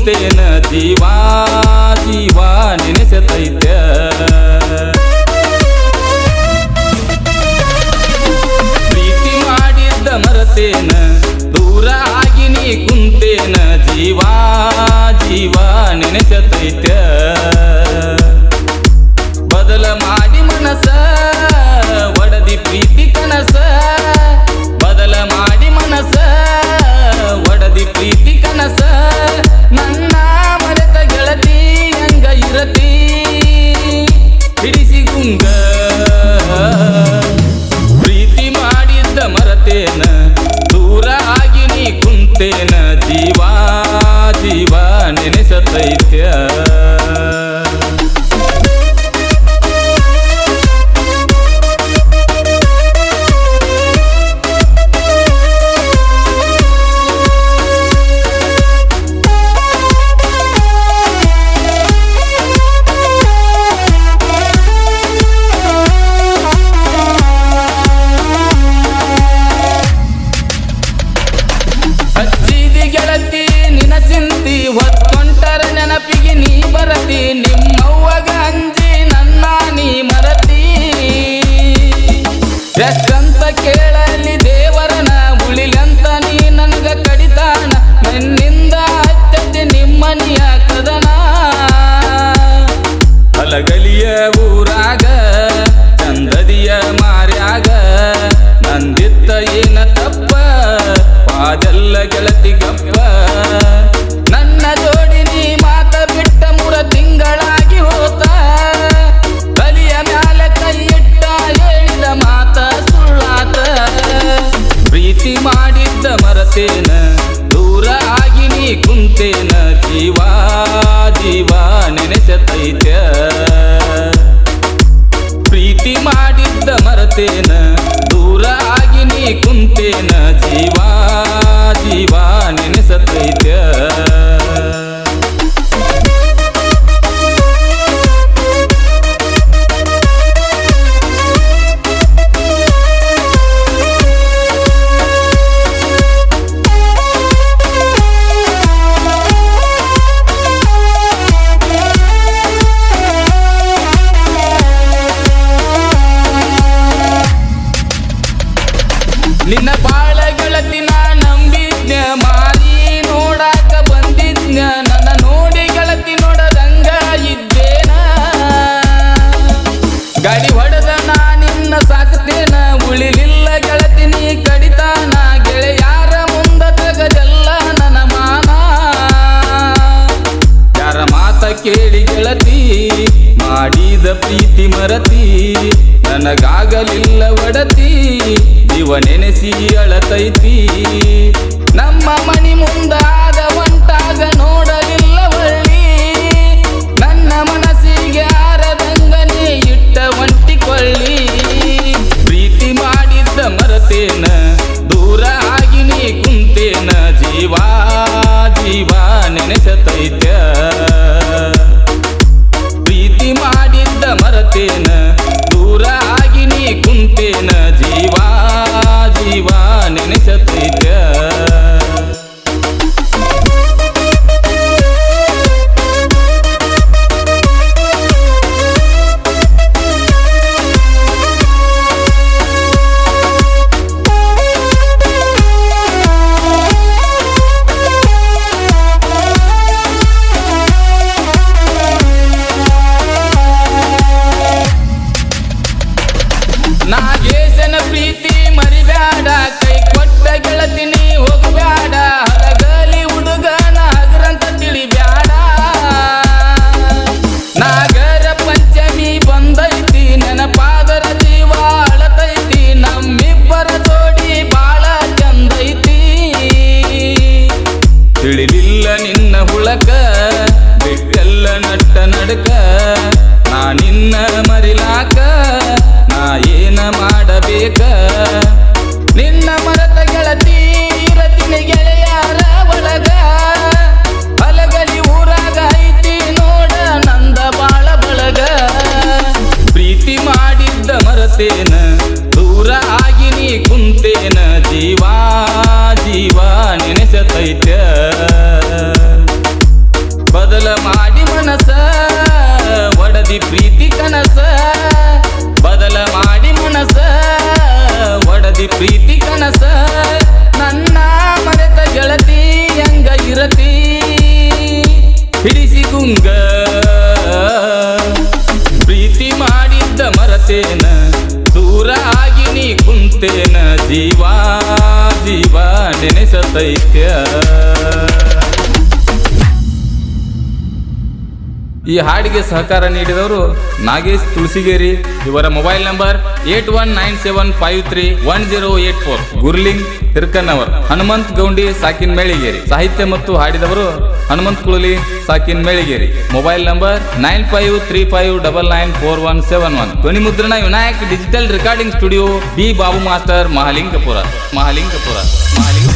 ನಿಂತೇನ ಜೀವಾ ಜೀವಾ ನೆನೆಸತೈತ್ಯ. ಪ್ರೀತಿ ಮಾಡಿದ್ದ ಮರತೇನ, ದೂರ ಆಗಿ ನೀ ಕುಂತೇನ, ಜೀವಾ ಜೀವಾ ನೆನೆಸತೈತ್ಯ. ಬದಲ ಮಾಡಿ ಮನಸ, ಒಡದಿ ಪ್ರೀತಿ ಕನಸ. ಬದಲ ಮಾಡಿ ಮನಸ, ಒಡದಿ ಪ್ರೀತಿ ಕನಸ. ಮಾಡಿದ್ದ ಮರತೇನ, ದೂರ ಆಗಿ ನೀ ಕುಂತೇನ, ಜೀವಾ, ಜೀವ ನೆನೆಸತೈತ. ಪ್ರೀತಿ ಮಾಡಿದ್ದ ಮರತೇನ, ದೂರ ಆಗಿ ನೀ ಕುಂತೇನ, ಜೀವಾ, ಜೀವ ನೆನೆಸತೈತ. ಮಕ್ಳ ಒಡತಿ ಜೀವ ನೆನೆಸಿ ಅಳತೈತಿ. ನಮ್ಮ ಮನಿ ಮುಂದಾ ಬಂತೇನ ದೂರ ಆಗಿನಿ ಕುಂತೇನ, ಜೀವಾ ಜೀವ ನೆನೆಸತೈತ ಬದಲ ಮಾಡಿ ಮನಸ, ಒಡದಿ ಪ್ರೀತಿ ಕನಸ. ಬದಲ ಮಾಡಿ ಮನಸ, ಒಡದಿ ಪ್ರೀತಿ ಕನಸ. ನನ್ನ ಮರೆತ ಗೆಳತಿ, ಹೆಂಗ ಇರತಿ. ಹಿಡಿಸಿ ಗುಂಗ. जीवा जीवा नेने सतैक्य ಈ ಹಾಡಿಗೆ ಸಹಕಾರ ನೀಡಿದವರು ನಾಗೇಶ್ ತುಳಸಿಗೇರಿ. ಇವರ mobile number eight one nine seven five three one zero eight four. Gurling Tirkannavar Hanumant Goundi ಸಾಕಿನ್ Meligeri. ಸಾಹಿತ್ಯ ಮತ್ತು ಹಾಡಿದವರು Hanumant Kulali ಸಾಕಿನ್ Meligeri. Mobile number nine five three five double nine four one seven one. ಧ್ವನಿ ಮುದ್ರಣ Vinayak digital recording studio, B Babu master Mahalingapura Mahalingapura Mahalingapura.